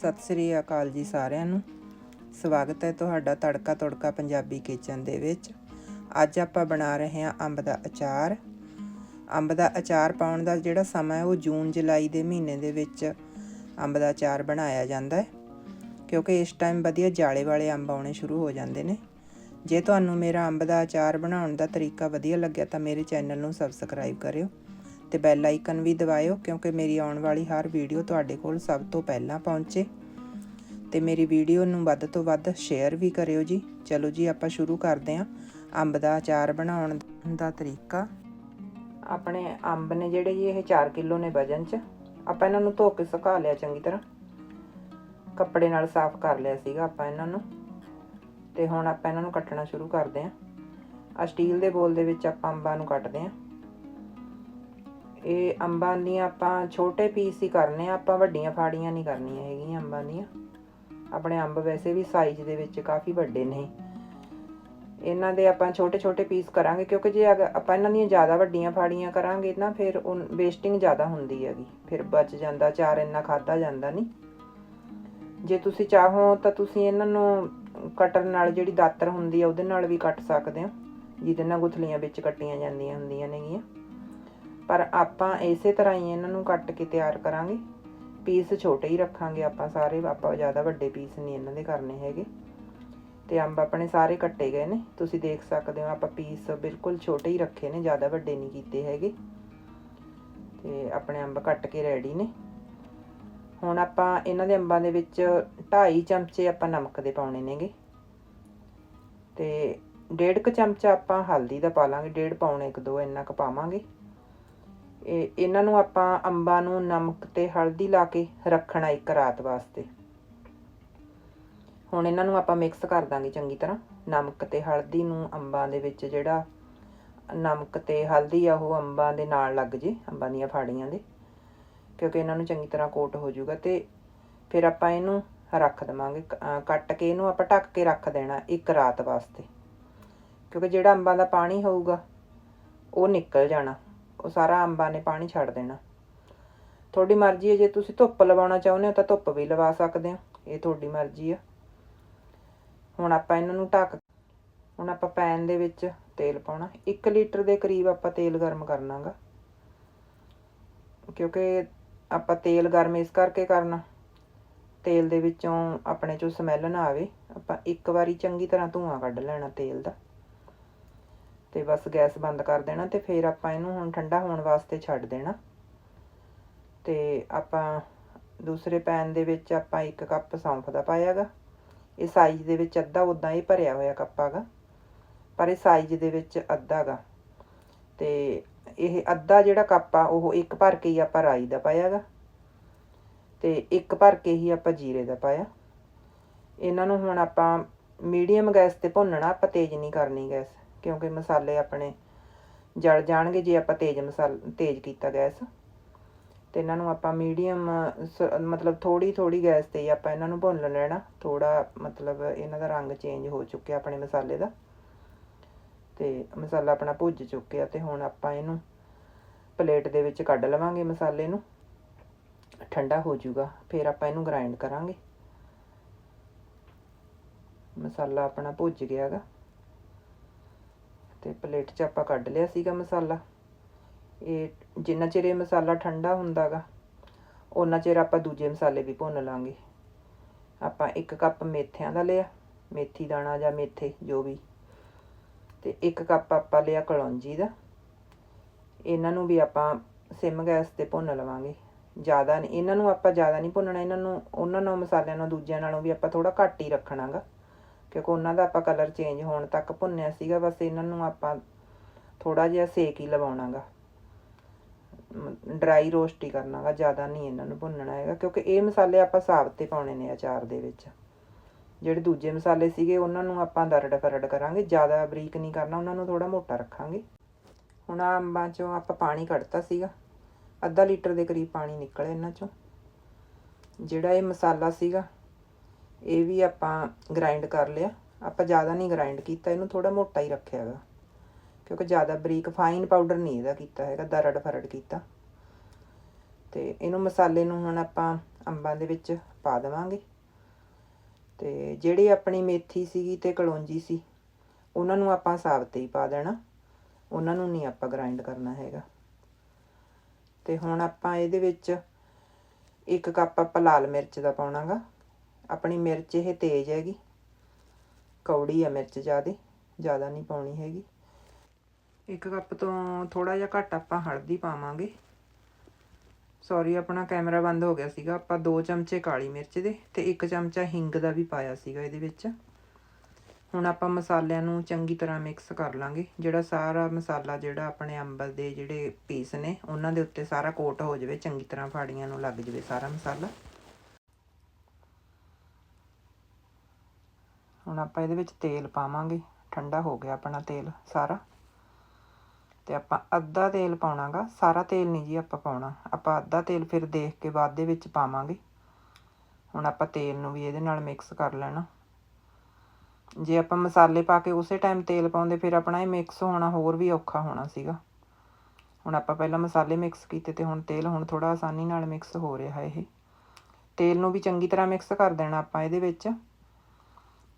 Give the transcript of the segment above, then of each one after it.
ਸਤਿ ਸ੍ਰੀ ਅਕਾਲ ਜੀ ਸਾਰਿਆਂ ਨੂੰ। ਸਵਾਗਤ ਹੈ ਤੁਹਾਡਾ ਤੜਕਾ ਤੜਕਾ ਪੰਜਾਬੀ ਕਿਚਨ ਦੇ ਵਿੱਚ। ਅੱਜ ਆਪਾਂ ਬਣਾ ਰਹੇ ਹਾਂ ਅੰਬ ਦਾ ਅਚਾਰ। ਅੰਬ ਦਾ ਅਚਾਰ ਪਾਉਣ ਦਾ ਜਿਹੜਾ ਸਮਾਂ ਹੈ, ਉਹ ਜੂਨ, ਜੁਲਾਈ ਦੇ ਮਹੀਨੇ ਦੇ ਵਿੱਚ ਅੰਬ ਦਾ ਅਚਾਰ ਬਣਾਇਆ ਜਾਂਦਾ ਹੈ। ਕਿਉਂਕਿ ਇਸ ਟਾਈਮ ਵਧੀਆ ਜਾਲੇ ਵਾਲੇ ਅੰਬ ਆਉਣੇ ਸ਼ੁਰੂ ਹੋ ਜਾਂਦੇ ਨੇ। ਜੇ ਤੁਹਾਨੂੰ ਮੇਰਾ ਅੰਬ ਦਾ ਅਚਾਰ ਬਣਾਉਣ ਦਾ ਤਰੀਕਾ ਵਧੀਆ ਲੱਗਿਆ ਤਾਂ ਮੇਰੇ ਚੈਨਲ ਨੂੰ ਸਬਸਕ੍ਰਾਈਬ ਕਰਿਓ। ਤੇ ਬੈਲ ਆਈਕਨ ਵੀ ਦਬਾਇਓ, ਕਿਉਂਕਿ ਮੇਰੀ ਆਉਣ ਵਾਲੀ ਹਰ ਵੀਡੀਓ ਤੁਹਾਡੇ ਕੋਲ ਸਭ ਤੋਂ ਪਹਿਲਾਂ ਪਹੁੰਚੇ। ਤੇ ਮੇਰੀ ਵੀਡੀਓ ਨੂੰ ਵੱਧ ਤੋਂ ਵੱਧ ਸ਼ੇਅਰ ਵੀ ਕਰਿਓ ਜੀ। ਚਲੋ ਜੀ, ਆਪਾਂ ਸ਼ੁਰੂ ਕਰਦੇ ਹਾਂ। ਅੰਬ ਦਾ ਅਚਾਰ ਬਣਾਉਣ ਦਾ ਤਰੀਕਾ। ਆਪਣੇ ਅੰਬ ਨੇ ਜਿਹੜੇ ਜੀ, ਇਹ 4 ਕਿਲੋ ਨੇ ਵਜਨ 'ਚ। ਆਪਾਂ ਇਹਨਾਂ ਨੂੰ ਧੋ ਕੇ ਸੁਕਾ ਲਿਆ ਚੰਗੀ ਤਰ੍ਹਾਂ। ਕੱਪੜੇ ਨਾਲ ਸਾਫ਼ ਕਰ ਲਿਆ ਸੀਗਾ ਆਪਾਂ ਇਹਨਾਂ ਨੂੰ। ਤੇ ਹੁਣ ਆਪਾਂ ਇਹਨਾਂ ਨੂੰ ਕੱਟਣਾ ਸ਼ੁਰੂ ਕਰਦੇ ਹਾਂ। ਆ ਸਟੀਲ ਦੇ ਬੋਲ ਦੇ ਵਿੱਚ ਆਪਾਂ ਅੰਬਾਂ ਨੂੰ ਕੱਟਦੇ ਹਾਂ। ਇਹ ਅੰਬਾਂ ਦੀਆਂ ਆਪਾਂ ਛੋਟੇ ਪੀਸ ਹੀ ਕਰਨੇ ਆ, ਆਪਾਂ ਵੱਡੀਆਂ ਫਾੜੀਆਂ ਨਹੀਂ ਕਰਨੀਆਂ ਹੈਗੀਆਂ ਅੰਬਾਂ ਦੀਆਂ। ਆਪਣੇ ਅੰਬ ਵੈਸੇ ਵੀ ਸਾਈਜ਼ ਦੇ ਵਿੱਚ ਕਾਫੀ ਵੱਡੇ ਨੇ। ਇਹਨਾਂ ਦੇ ਆਪਾਂ ਛੋਟੇ ਛੋਟੇ ਪੀਸ ਕਰਾਂਗੇ, ਕਿਉਂਕਿ ਜੇ ਅਗਰ ਆਪਾਂ ਇਹਨਾਂ ਦੀਆਂ ਜ਼ਿਆਦਾ ਵੱਡੀਆਂ ਫਾੜੀਆਂ ਕਰਾਂਗੇ ਨਾ ਫਿਰ ਉਹ ਵੇਸਟਿੰਗ ਜ਼ਿਆਦਾ ਹੁੰਦੀ ਹੈਗੀ। ਫਿਰ ਬਚ ਜਾਂਦਾ ਚਾਰ ਇੰਨਾ ਖਾਦਾ ਜਾਂਦਾ ਨਹੀਂ। ਜੇ ਤੁਸੀਂ ਚਾਹੋ ਤਾਂ ਤੁਸੀਂ ਇਹਨਾਂ ਨੂੰ ਕਟਰ ਨਾਲ ਜਿਹੜੀ ਦਾਤਰ ਹੁੰਦੀ ਆ, ਉਹਦੇ ਨਾਲ ਵੀ ਕੱਟ ਸਕਦੇ ਹੋ। ਜਿਹਦੇ ਨਾਲ ਗੁਥਲੀਆਂ ਵਿੱਚ ਕੱਟੀਆਂ ਜਾਂਦੀਆਂ ਹੁੰਦੀਆਂ ਨੇਗੀਆਂ। ਪਰ ਆਪਾਂ ਇਸੇ ਤਰ੍ਹਾਂ ਹੀ ਇਹਨਾਂ ਨੂੰ ਕੱਟ ਕੇ ਤਿਆਰ ਕਰਾਂਗੇ। ਪੀਸ ਛੋਟੇ ਹੀ ਰੱਖਾਂਗੇ ਆਪਾਂ ਸਾਰੇ, ਆਪਾਂ ਜ਼ਿਆਦਾ ਵੱਡੇ ਪੀਸ ਨਹੀਂ ਇਹਨਾਂ ਦੇ ਕਰਨੇ ਹੈਗੇ। ਤੇ ਅੰਬ ਆਪਣੇ ਸਾਰੇ ਕੱਟੇ ਗਏ ਨੇ। ਤੁਸੀਂ ਦੇਖ ਸਕਦੇ ਹੋ ਆਪਾਂ ਪੀਸ ਬਿਲਕੁਲ ਛੋਟੇ ਹੀ ਰੱਖੇ ਨੇ, ਜ਼ਿਆਦਾ ਵੱਡੇ ਨਹੀਂ ਕੀਤੇ ਹੈਗੇ। ਤੇ ਆਪਣੇ ਅੰਬ ਕੱਟ ਕੇ ਰੈਡੀ ਨੇ। ਹੁਣ ਆਪਾਂ ਇਹਨਾਂ ਦੇ ਅੰਬਾਂ ਦੇ ਵਿੱਚ 2.5 ਚਮਚੇ ਆਪਾਂ ਨਮਕ ਦੇ ਪਾਉਣੇ ਨੇਗੇ। ਤੇ ਡੇਢ ਕ ਚਮਚਾ ਆਪਾਂ ਹਲਦੀ ਦਾ ਪਾ ਲਾਂਗੇ। ਡੇਢ ਪਾਉਣੇ ਇੱਕ ਦੋ ਇੰਨਾ ਕ ਪਾਵਾਂਗੇ। ਇਹ ਇਹਨਾਂ ਨੂੰ ਆਪਾਂ ਅੰਬਾਂ ਨੂੰ ਨਮਕ ਤੇ ਹਲਦੀ ਲਾ ਕੇ ਰੱਖਣਾ ਇੱਕ ਰਾਤ ਵਾਸਤੇ। ਹੁਣ ਇਹਨਾਂ ਨੂੰ ਆਪਾਂ ਮਿਕਸ ਕਰ ਦਾਂਗੇ ਚੰਗੀ ਤਰ੍ਹਾਂ। ਨਮਕ ਤੇ ਹਲਦੀ ਨੂੰ ਅੰਬਾਂ ਦੇ ਵਿੱਚ ਜਿਹੜਾ ਨਮਕ ਤੇ ਹਲਦੀ ਆ, ਉਹ ਅੰਬਾਂ ਦੇ ਨਾਲ ਲੱਗ ਜੇ, ਅੰਬਾਂ ਦੀਆਂ ਫਾੜੀਆਂ ਦੇ, ਕਿਉਂਕਿ ਇਹਨਾਂ ਨੂੰ ਚੰਗੀ ਤਰ੍ਹਾਂ ਕੋਟ ਹੋ ਜਾਊਗਾ ਤੇ ਫਿਰ ਆਪਾਂ ਇਹਨੂੰ ਰੱਖ ਦਵਾਂਗੇ। ਕੱਟ ਕੇ ਇਹਨੂੰ ਆਪਾਂ ਢੱਕ ਕੇ ਰੱਖ ਦੇਣਾ ਇੱਕ ਰਾਤ ਵਾਸਤੇ, ਕਿਉਂਕਿ ਜਿਹੜਾ ਅੰਬਾਂ ਦਾ ਪਾਣੀ ਹੋਊਗਾ, ਉਹ ਨਿਕਲ ਜਾਣਾ। ਉਹ ਸਾਰਾ ਅੰਬਾਂ ਨੇ ਪਾਣੀ ਛੱਡ ਦੇਣਾ। ਤੁਹਾਡੀ ਮਰਜ਼ੀ ਹੈ, ਜੇ ਤੁਸੀਂ ਧੁੱਪ ਲਵਾਉਣਾ ਚਾਹੁੰਦੇ ਹੋ ਤਾਂ ਧੁੱਪ ਵੀ ਲਵਾ ਸਕਦੇ ਹੋ, ਇਹ ਤੁਹਾਡੀ ਮਰਜ਼ੀ ਆ। ਹੁਣ ਆਪਾਂ ਇਹਨਾਂ ਨੂੰ ਢੱਕ ਹੁਣ ਆਪਾਂ ਪੈਨ ਦੇ ਵਿੱਚ ਤੇਲ ਪਾਉਣਾ। 1 ਲੀਟਰ ਦੇ ਕਰੀਬ ਆਪਾਂ ਤੇਲ ਗਰਮ ਕਰਨਾਗਾ। ਕਿਉਂਕਿ ਆਪਾਂ ਤੇਲ ਗਰਮ ਇਸ ਕਰਕੇ ਕਰਨਾ, ਤੇਲ ਦੇ ਵਿੱਚੋਂ ਆਪਣੇ ਚੋਂ ਸਮੈਲ ਨਾ ਆਵੇ। ਆਪਾਂ ਇੱਕ ਵਾਰੀ ਚੰਗੀ ਤਰ੍ਹਾਂ ਧੂਆਂ ਕੱਢ ਲੈਣਾ ਤੇਲ ਦਾ। ਤੇ ਬਸ ਗੈਸ ਬੰਦ ਕਰ ਦੇਣਾ ਤੇ ਫਿਰ ਆਪਾਂ ਇਹਨੂੰ ਹੁਣ ਠੰਡਾ ਹੋਣ ਵਾਸਤੇ ਛੱਡ ਦੇਣਾ। ਤੇ ਆਪਾਂ ਦੂਸਰੇ ਪੈਨ ਦੇ ਵਿੱਚ ਆਪਾਂ 1 ਕੱਪ ਸੌਂਫ ਦਾ ਪਾਇਆਗਾ ਇਹ ਸਾਈਜ਼ ਦੇ ਵਿੱਚ ਅੱਧਾ ਉਦਾਂ ਹੀ ਭਰਿਆ ਹੋਇਆ ਕੱਪ ਹੈਗਾ। ਪਰ ਇਹ ਸਾਈਜ਼ ਦੇ ਵਿੱਚ ਅੱਧਾ ਅੱਧਾਗਾ ਤੇ ਇਹ ਅੱਧਾ ਜਿਹੜਾ ਕੱਪ ਆ, ਉਹ ਇੱਕ ਭਰ ਕੇ ਹੀ ਆਪਾਂ ਰਾਈ ਦਾ ਪਾਇਆਗਾ ਤੇ ਇੱਕ ਭਰ ਕੇ ਹੀ ਆਪਾਂ ਜੀਰੇ ਦਾ ਪਾਇਆ। ਇਹਨਾਂ ਨੂੰ ਹੁਣ ਆਪਾਂ ਮੀਡੀਅਮ ਗੈਸ ਤੇ ਭੁੰਨਣਾ, ਆਪਾਂ ਤੇਜ਼ ਨਹੀਂ ਕਰਨੀ ਗੈਸ। ਕਿਉਂਕਿ ਮਸਾਲੇ ਆਪਣੇ ਜਲ ਜਾਣਗੇ ਜੇ ਆਪਾਂ ਤੇਜ਼ ਮਸਾਲ, ਤੇਜ਼ ਕੀਤਾ ਗੈਸ। ਤੇ ਇਹਨਾਂ ਨੂੰ ਆਪਾਂ ਮੀਡੀਅਮ ਮਤਲਬ ਥੋੜੀ ਥੋੜੀ ਗੈਸ ਤੇ ਹੀ ਆਪਾਂ ਇਹਨਾਂ ਨੂੰ ਭੁੰਨ ਲੈਣਾ। ਥੋੜਾ ਮਤਲਬ ਇਹਨਾਂ ਦਾ ਰੰਗ ਚੇਂਜ ਹੋ ਚੁੱਕਿਆ ਆਪਣੇ ਮਸਾਲੇ ਦਾ। ਤੇ ਮਸਾਲਾ ਆਪਣਾ ਭੁੱਜ ਚੁੱਕਿਆ ਤੇ ਹੁਣ ਆਪਾਂ ਇਹਨੂੰ ਪਲੇਟ ਦੇ ਵਿੱਚ ਕੱਢ ਲਵਾਂਗੇ ਮਸਾਲੇ ਨੂੰ। ਠੰਡਾ ਹੋ ਜਾਊਗਾ, ਫਿਰ ਆਪਾਂ ਇਹਨੂੰ ਗ੍ਰਾਈਂਡ ਕਰਾਂਗੇ। ਮਸਾਲਾ ਆਪਣਾ ਭੁੱਜ ਗਿਆਗਾ ਤੇ ਪਲੇਟ 'ਚ ਆਪਾਂ ਕੱਢ ਲਿਆ ਸੀਗਾ ਮਸਾਲਾ। ਇਹ ਜਿੰਨਾ ਚਿਰ ਇਹ ਮਸਾਲਾ ਠੰਡਾ ਹੁੰਦਾਗਾ ਉਹਨਾਂ ਚਿਰ ਆਪਾਂ ਦੂਜੇ ਮਸਾਲੇ ਵੀ ਭੁੰਨ ਲਾਂਗੇ। ਆਪਾਂ ਇੱਕ ਕੱਪ ਮੇਥਿਆਂ ਦਾ ਲਿਆ, ਮੇਥੀ ਦਾਣਾ ਜਾਂ ਮੇਥੇ, ਜੋ ਵੀ। ਤੇ ਇੱਕ ਕੱਪ ਆਪਾਂ ਲਿਆ ਕਲੌਂਜੀ ਦਾ। ਇਹਨਾਂ ਨੂੰ ਵੀ ਆਪਾਂ ਸਿਮ ਗੈਸ ਤੇ ਭੁੰਨ ਲਵਾਂਗੇ। ਜ਼ਿਆਦਾ ਨਹੀਂ ਇਹਨਾਂ ਨੂੰ ਆਪਾਂ ਜ਼ਿਆਦਾ ਨਹੀਂ ਭੁੰਨਣਾ, ਇਹਨਾਂ ਨੂੰ, ਉਹਨਾਂ ਨੂੰ ਮਸਾਲਿਆਂ ਨੂੰ ਦੂਜਿਆਂ ਨਾਲੋਂ ਵੀ ਆਪਾਂ ਥੋੜਾ ਘੱਟ ਹੀ ਰੱਖਣਾਗਾ। ਕਿਉਂਕਿ ਉਹਨਾਂ ਦਾ ਆਪਾਂ ਕਲਰ ਚੇਂਜ ਹੋਣ ਤੱਕ ਭੁੰਨਿਆ ਸੀਗਾ, ਬਸ ਇਹਨਾਂ ਨੂੰ ਆਪਾਂ ਥੋੜਾ ਜਿਹਾ ਸੇਕ ਹੀ ਲਵਾਉਣਾਗਾ। ਡਰਾਈ ਰੋਸਟ ਹੀ ਕਰਨਾਗਾ, ਜ਼ਿਆਦਾ ਨਹੀਂ ਇਹਨਾਂ ਨੂੰ ਭੁੰਨਣਾ ਹੈਗਾ, ਕਿਉਂਕਿ ਇਹ ਮਸਾਲੇ ਆਪਾਂ ਸਾਬਤ ਤੇ ਪਾਉਣੇ ਨੇ ਅਚਾਰ ਦੇ ਵਿੱਚ। ਜਿਹੜੇ ਦੂਜੇ ਮਸਾਲੇ ਸੀਗੇ, ਉਹਨਾਂ ਨੂੰ ਆਪਾਂ ਦਰੜ ਫਰੜ ਕਰਾਂਗੇ, ਜ਼ਿਆਦਾ ਬਰੀਕ ਨਹੀਂ ਕਰਨਾ, ਉਹਨਾਂ ਨੂੰ ਥੋੜਾ ਮੋਟਾ ਰੱਖਾਂਗੇ। ਹੁਣ ਆਹ ਅੰਬਾਂ ਚੋਂ ਆਪਾਂ ਪਾਣੀ ਕੱਢਤਾ ਸੀਗਾ, ਅੱਧਾ ਲੀਟਰ ਦੇ ਕਰੀਬ ਪਾਣੀ ਨਿਕਲਿਆ ਇਹਨਾਂ ਚੋਂ। ਜਿਹੜਾ ਇਹ ਮਸਾਲਾ ਸੀਗਾ ਇਹ ਵੀ ਆਪਾਂ ਗ੍ਰਾਈਂਡ ਕਰ ਲਿਆ। ਆਪਾਂ ਜ਼ਿਆਦਾ ਨਹੀਂ ਗ੍ਰਾਈਂਡ ਕੀਤਾ, ਇਹਨੂੰ ਥੋੜਾ ਮੋਟਾ ਹੀ ਰੱਖਿਆ ਹੈਗਾ। ਕਿਉਂਕਿ ਜ਼ਿਆਦਾ ਬਰੀਕ ਫਾਈਨ ਪਾਊਡਰ ਨਹੀਂ ਇਹਦਾ ਕੀਤਾ ਹੈਗਾ, ਦਰੜ ਫਰੜ ਕੀਤਾ। ਤੇ ਇਹਨੂੰ ਮਸਾਲੇ ਨੂੰ ਹੁਣ ਆਪਾਂ ਅੰਬਾਂ ਦੇ ਵਿੱਚ ਪਾ ਦੇਵਾਂਗੇ। ਤੇ ਜਿਹੜੀ ਆਪਣੀ ਮੇਥੀ ਸੀਗੀ ਤੇ ਕਲੌਂਜੀ ਸੀ, ਉਹਨਾਂ ਨੂੰ ਆਪਾਂ ਸਾਬਤ ਹੀ ਪਾ ਦੇਣਾ। ਉਹਨਾਂ ਨੂੰ ਨਹੀਂ ਆਪਾਂ ਗ੍ਰਾਈਂਡ ਕਰਨਾ ਹੈਗਾ। ਤੇ ਹੁਣ ਆਪਾਂ ਇਹਦੇ ਵਿੱਚ ਇੱਕ ਕੱਪ ਆਪਾਂ ਲਾਲ ਮਿਰਚ ਦਾ ਪਾਉਣਾਗਾ। ਆਪਣੀ ਮਿਰਚ ਇਹ ਤੇਜ਼ ਹੈਗੀ। ਕੌੜੀ ਆ ਮਿਰਚ ਜ਼ਿਆਦੇ, ਜ਼ਿਆਦਾ ਨਹੀਂ ਪਾਉਣੀ ਹੈਗੀ। ਇੱਕ ਕੱਪ ਤੋਂ ਥੋੜਾ ਜਿਹਾ ਘੱਟ ਆਪਾਂ ਹਲਦੀ ਪਾਵਾਂਗੇ। ਸੌਰੀ ਆਪਣਾ ਕੈਮਰਾ ਬੰਦ ਹੋ ਗਿਆ ਸੀਗਾ। ਆਪਾਂ 2 ਚਮਚੇ ਕਾਲੀ ਮਿਰਚ ਦੇ ਤੇ 1 ਚਮਚਾ ਹਿੰਗ ਦਾ ਵੀ ਪਾਇਆ ਸੀਗਾ ਇਹਦੇ ਵਿੱਚ। ਹੁਣ ਆਪਾਂ ਮਸਾਲਿਆਂ ਨੂੰ ਚੰਗੀ ਤਰ੍ਹਾਂ ਮਿਕਸ ਕਰ ਲਾਂਗੇ। ਜਿਹੜਾ ਸਾਰਾ ਮਸਾਲਾ ਜਿਹੜਾ ਆਪਣੇ ਅੰਬਲ ਦੇ ਜਿਹੜੇ ਪੀਸ ਨੇ, ਉਹਨਾਂ ਦੇ ਉੱਤੇ ਸਾਰਾ ਕੋਟ ਹੋ ਜਾਵੇ, ਚੰਗੀ ਤਰ੍ਹਾਂ ਫਾੜੀਆਂ ਨੂੰ ਲੱਗ ਜਾਵੇ ਸਾਰਾ ਮਸਾਲਾ। ਹੁਣ ਆਪਾਂ ਇਹਦੇ ਵਿੱਚ ਤੇਲ ਪਾਵਾਂਗੇ। ਠੰਡਾ ਹੋ ਗਿਆ ਆਪਣਾ ਤੇਲ ਸਾਰਾ। ਤੇ ਆਪਾਂ ਅੱਧਾ ਤੇਲ ਪਾਉਣਾਗਾ। ਸਾਰਾ ਤੇਲ ਨਹੀਂ ਜੀ ਆਪਾਂ ਪਾਉਣਾ। ਆਪਾਂ ਅੱਧਾ ਤੇਲ ਫਿਰ ਦੇਖ ਕੇ ਬਾਅਦ ਦੇ ਵਿੱਚ ਪਾਵਾਂਗੇ। ਹੁਣ ਆਪਾਂ ਤੇਲ ਨੂੰ ਵੀ ਇਹਦੇ ਨਾਲ ਮਿਕਸ ਕਰ ਲੈਣਾ। ਜੇ ਆਪਾਂ ਮਸਾਲੇ ਪਾ ਕੇ ਉਸੇ ਟਾਈਮ ਤੇਲ ਪਾਉਂਦੇ, ਫਿਰ ਆਪਣਾ ਇਹ ਮਿਕਸ ਹੋਣਾ ਹੋਰ ਵੀ ਔਖਾ ਹੋਣਾ ਸੀਗਾ। ਹੁਣ ਆਪਾਂ ਪਹਿਲਾਂ ਮਸਾਲੇ ਮਿਕਸ ਕੀਤੇ ਤੇ ਹੁਣ ਤੇਲ ਹੁਣ ਥੋੜਾ ਆਸਾਨੀ ਨਾਲ ਮਿਕਸ ਹੋ ਰਿਹਾ ਇਹ। ਤੇਲ ਨੂੰ ਵੀ ਚੰਗੀ ਤਰ੍ਹਾਂ ਮਿਕਸ ਕਰ ਦੇਣਾ ਆਪਾਂ ਇਹਦੇ ਵਿੱਚ।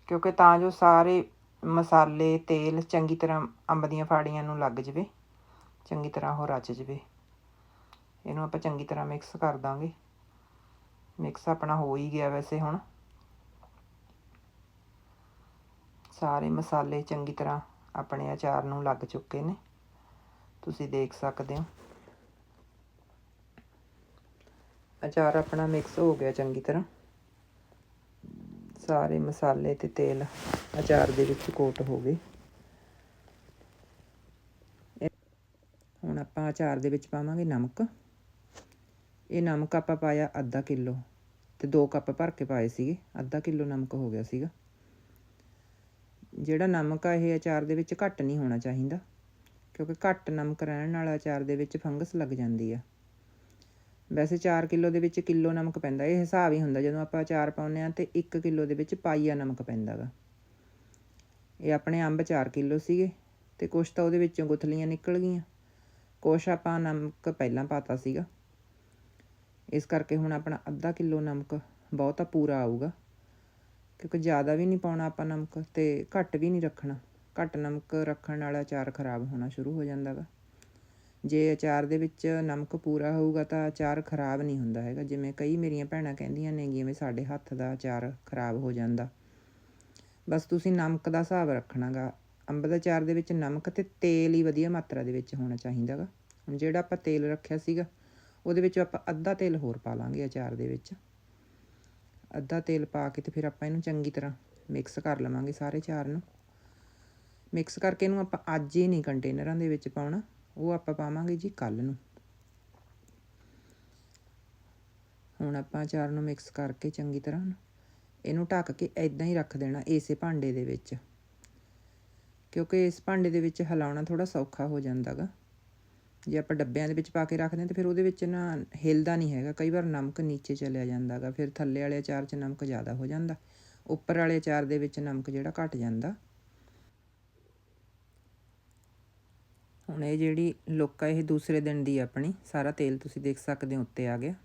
ਕਿਉਂਕਿ ਤਾਂ ਜੋ ਸਾਰੇ ਮਸਾਲੇ, ਤੇਲ ਚੰਗੀ ਤਰ੍ਹਾਂ ਅੰਬ ਦੀਆਂ ਫਾੜੀਆਂ ਨੂੰ ਲੱਗ ਜਵੇ, ਚੰਗੀ ਤਰ੍ਹਾਂ ਉਹ ਰਚ ਜਵੇ। ਇਹਨੂੰ ਆਪਾਂ ਚੰਗੀ ਤਰ੍ਹਾਂ ਮਿਕਸ ਕਰ ਦਾਂਗੇ। ਮਿਕਸ ਆਪਣਾ ਹੋ ਹੀ ਗਿਆ ਵੈਸੇ ਹੁਣ। ਸਾਰੇ ਮਸਾਲੇ ਚੰਗੀ ਤਰ੍ਹਾਂ ਆਪਣੇ ਅਚਾਰ ਨੂੰ ਲੱਗ ਚੁੱਕੇ ਨੇ। ਤੁਸੀਂ ਦੇਖ ਸਕਦੇ ਹੋ। ਅਚਾਰ ਆਪਣਾ ਮਿਕਸ ਹੋ ਗਿਆ ਚੰਗੀ ਤਰ੍ਹਾਂ। ਸਾਰੇ ਮਸਾਲੇ ਤੇ ਤੇਲ ਅਚਾਰ ਦੇ ਵਿੱਚ ਕੋਟ ਹੋ ਗਏ। ਹੁਣ ਆਪਾਂ ਅਚਾਰ ਦੇ ਵਿੱਚ ਪਾਵਾਂਗੇ ਨਮਕ। ਇਹ ਨਮਕ ਆਪਾਂ ਪਾਇਆ ਅੱਧਾ ਕਿਲੋ ਤੇ 2 ਕੱਪ ਭਰ ਕੇ ਪਾਏ ਸੀਗੇ। ਅੱਧਾ ਕਿਲੋ ਨਮਕ ਹੋ ਗਿਆ ਸੀਗਾ। ਜਿਹੜਾ ਨਮਕ ਆ, ਇਹ ਅਚਾਰ ਦੇ ਵਿੱਚ ਘੱਟ ਨਹੀਂ ਹੋਣਾ ਚਾਹੀਦਾ, ਕਿਉਂਕਿ ਘੱਟ ਨਮਕ ਰਹਿਣ ਨਾਲ ਅਚਾਰ ਦੇ ਵਿੱਚ ਫੰਗਸ ਲੱਗ ਜਾਂਦੀ ਆ। ਵੈਸੇ 4 ਕਿਲੋ ਦੇ ਵਿੱਚ ਕਿਲੋ ਨਮਕ ਪੈਂਦਾ, ਇਹ ਹਿਸਾਬ ਹੀ ਹੁੰਦਾ, ਜਦੋਂ ਆਪਾਂ ਅਚਾਰ ਪਾਉਂਦੇ ਆ ਤੇ 1 ਕਿਲੋ ਦੇ ਵਿੱਚ ਪਾਈਆ ਨਮਕ ਪੈਂਦਾਗਾ। ਇਹ ਆਪਣੇ ਅੰਬ 4 ਕਿਲੋ ਸੀਗੇ ਤੇ ਕੁਛ ਤਾਂ ਉਹਦੇ ਵਿੱਚੋਂ ਗੁਥਲੀਆਂ ਨਿਕਲ ਗਈਆਂ। ਕੁਛ ਆਪਾਂ ਨਮਕ ਪਹਿਲਾਂ ਪਾਤਾ ਸੀਗਾ। ਇਸ ਕਰਕੇ ਹੁਣ ਆਪਣਾ ਅੱਧਾ ਕਿਲੋ ਨਮਕ ਬਹੁਤਾ ਪੂਰਾ ਆਊਗਾ। ਕਿਉਂਕਿ ਜ਼ਿਆਦਾ ਵੀ ਨਹੀਂ ਪਾਉਣਾ ਆਪਾਂ ਨਮਕ ਤੇ ਘੱਟ ਵੀ ਨਹੀਂ ਰੱਖਣਾ। ਘੱਟ ਨਮਕ ਰੱਖਣ ਵਾਲਾ ਅਚਾਰ ਖਰਾਬ ਹੋਣਾ ਸ਼ੁਰੂ ਹੋ ਜਾਂਦਾ ਗਾ ਜੇ ਅਚਾਰ ਦੇ ਵਿੱਚ ਨਮਕ ਪੂਰਾ ਹੋਊਗਾ ਤਾਂ ਅਚਾਰ ਖਰਾਬ ਨਹੀਂ ਹੁੰਦਾ ਹੈਗਾ। ਜਿਵੇਂ ਕਈ ਮੇਰੀਆਂ ਭੈਣਾਂ ਕਹਿੰਦੀਆਂ ਨੇ ਜਿਵੇਂ ਸਾਡੇ ਹੱਥ ਦਾ ਅਚਾਰ ਖਰਾਬ ਹੋ ਜਾਂਦਾ। ਬਸ ਤੁਸੀਂ ਨਮਕ ਦਾ ਹਿਸਾਬ ਰੱਖਣਾਗਾ। ਅੰਬ ਦਾ ਅਚਾਰ ਦੇ ਵਿੱਚ ਨਮਕ ਤੇ ਤੇਲ ਹੀ ਵਧੀਆ ਮਾਤਰਾ ਦੇ ਵਿੱਚ ਹੋਣਾ ਚਾਹੀਦਾਗਾ। ਹੁਣ ਜਿਹੜਾ ਆਪਾਂ ਤੇਲ ਰੱਖਿਆ ਸੀਗਾ, ਉਹਦੇ ਵਿੱਚ ਆਪਾਂ ਅੱਧਾ ਤੇਲ ਹੋਰ ਪਾ ਲਾਂਗੇ ਅਚਾਰ ਦੇ ਵਿੱਚ। ਅੱਧਾ ਤੇਲ ਪਾ ਕੇ ਤੇ ਫਿਰ ਆਪਾਂ ਇਹਨੂੰ ਚੰਗੀ ਤਰ੍ਹਾਂ ਮਿਕਸ ਕਰ ਲਵਾਂਗੇ ਸਾਰੇ ਚਾਰ ਨੂੰ। ਮਿਕਸ ਕਰਕੇ ਇਹਨੂੰ ਆਪਾਂ ਅੱਜ ਹੀ ਨਹੀਂ ਕੰਟੇਨਰਾਂ ਦੇ ਵਿੱਚ ਪਾਉਣਾ। ਉਹ ਆਪਾਂ ਪਾਵਾਂਗੇ ਜੀ ਕੱਲ ਨੂੰ। ਹੁਣ ਆਪਾਂ ਚਾਰ ਨੂੰ ਮਿਕਸ ਕਰਕੇ ਚੰਗੀ ਤਰ੍ਹਾਂ ਇਹਨੂੰ ਢੱਕ ਕੇ ਇਦਾਂ ਹੀ ਰੱਖ ਦੇਣਾ ਇਸੇ ਭਾਂਡੇ ਦੇ ਵਿੱਚ। ਕਿਉਂਕਿ ਇਸ ਭਾਂਡੇ ਦੇ ਵਿੱਚ ਹਿਲਾਉਣਾ ਥੋੜਾ ਸੌਖਾ ਹੋ ਜਾਂਦਾਗਾ। ਜੇ ਆਪਾਂ ਡੱਬਿਆਂ ਦੇ ਵਿੱਚ ਪਾ ਕੇ ਰੱਖਦੇ ਹਾਂ ਤਾਂ ਫਿਰ ਉਹਦੇ ਵਿੱਚ ਨਾ ਹਿਲਦਾ ਨਹੀਂ ਹੈਗਾ। ਕਈ ਵਾਰ ਨਮਕ ਨੀਚੇ ਚਲਿਆ ਜਾਂਦਾਗਾ, ਫਿਰ ਥੱਲੇ ਵਾਲੇ ਅਚਾਰ 'ਚ ਨਮਕ ਜ਼ਿਆਦਾ ਹੋ ਜਾਂਦਾ। ਉੱਪਰ ਵਾਲੇ ਅਚਾਰ ਦੇ ਵਿੱਚ ਨਮਕ ਜਿਹੜਾ ਘਟ ਜਾਂਦਾ। ਹੁਣ ਇਹ ਜਿਹੜੀ ਲੁੱਕ ਆ, ਇਹ ਦੂਸਰੇ ਦਿਨ ਦੀ ਆਪਣੀ। ਸਾਰਾ ਤੇਲ ਤੁਸੀਂ ਦੇਖ ਸਕਦੇ ਹੋ ਉੱਤੇ ਆ ਗਿਆ।